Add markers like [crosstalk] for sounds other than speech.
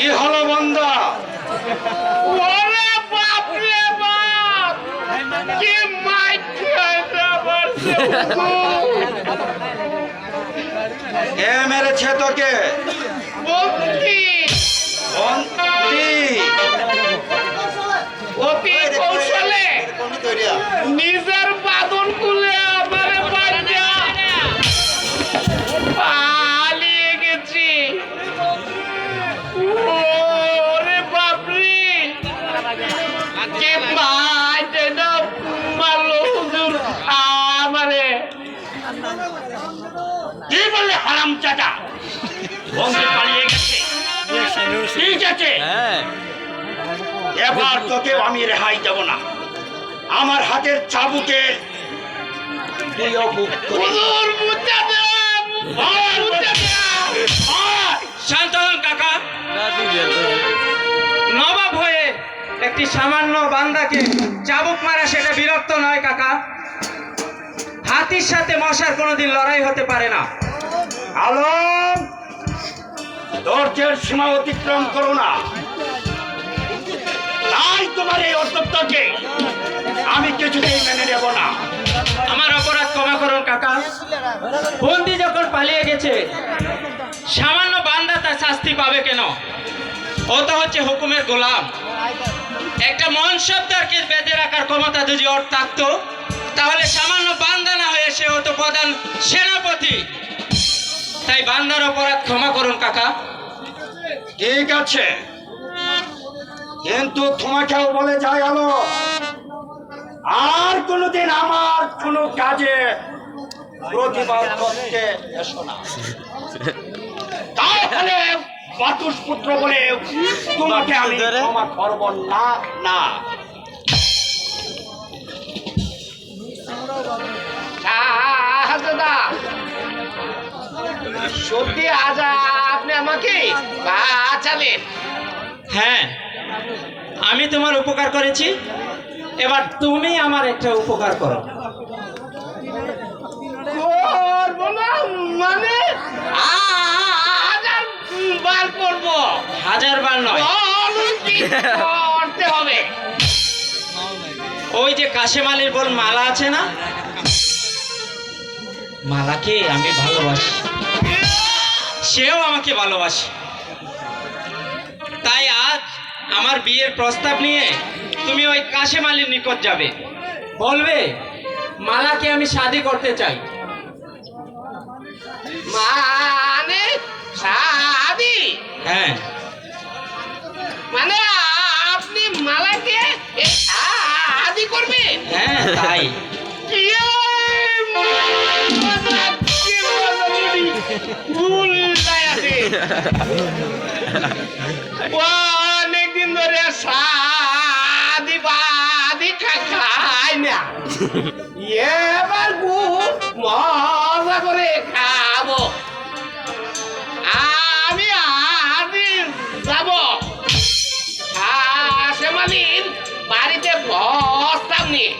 কি হলো বন্ধা? কি মেরেছে তোকে? বন্দি বন্দি অতি কৌশলে নিজের বাদন খুলে কে মাইতে না মারলো হুজুর আমারে কি বললে হারাম চাটা বন্দি পালিয়ে গেছে ঠিক আছে এবার তোকে আমি রেহাই দেব না আমার হাতের চাবুকে তুইও বুক হুজুর মুচা দেন সামান্য বান্দাকে চাবুক মারা সেটা বিরক্ত নয় কাকা। হাতির সাথে মশার কোনোদিন লড়াই হতে পারে না। আলম ধৈর্যের সীমা অতিক্রম করো না। তাই তোমার এই অত্যন্তকে আমি কিছুতেই মেনে নেব না। আমার অপরাধ ক্ষমা করুন কাকা। বন্দি যখন পালিয়ে গেছে সামান্য বান্দা তার শাস্তি পাবে কেন? ও তো হচ্ছে হুকুমের গোলাম। মনসবদারকে বেঁধে রাখার ক্ষমতা যদি ওর থাকতো তাহলে সামান্য বান্দা না হয়ে সে হতো প্রধান সেনাপতি। তাই বান্দার অপরাধ ক্ষমা করুন কাকা। ঠিক আছে। কিন্তু তোমাকেও বলে যায় আলো আর কোনোদিন আমার কোনো কাজে প্রতিবাদ করতে এসো না। [laughs] তাহলে বাতুস পুত্র বলে তোমাকে আমি ক্ষমা করব না না। সত্যি আজ আপনি আমাকে বাঁচালেন। হ্যাঁ আমি তোমার উপকার করেছি। এবার তুমি আমার একটা উপকার করো। মানে নয়। বলুন কি করতে হবে। ওই যে কাশেম আলীর বোন মালা আছে না? মালাকে আমি ভালোবাসি। সেও আমাকে ভালোবাসে। তাই আজ আমার বিয়ের প্রস্তাব নিয়ে তুমি ওই কাশেম আলীর নিকট যাবে। বলবে মালাকে আমি শাদি করতে চাই। মানে মানে আপনি মালাকে আদি করবেন হ্যাঁ তাই। অনেকদিন ধরে শাদি বাদি খাই না [laughs] আশেমালির বাড়িতে বসতাম নিয়ে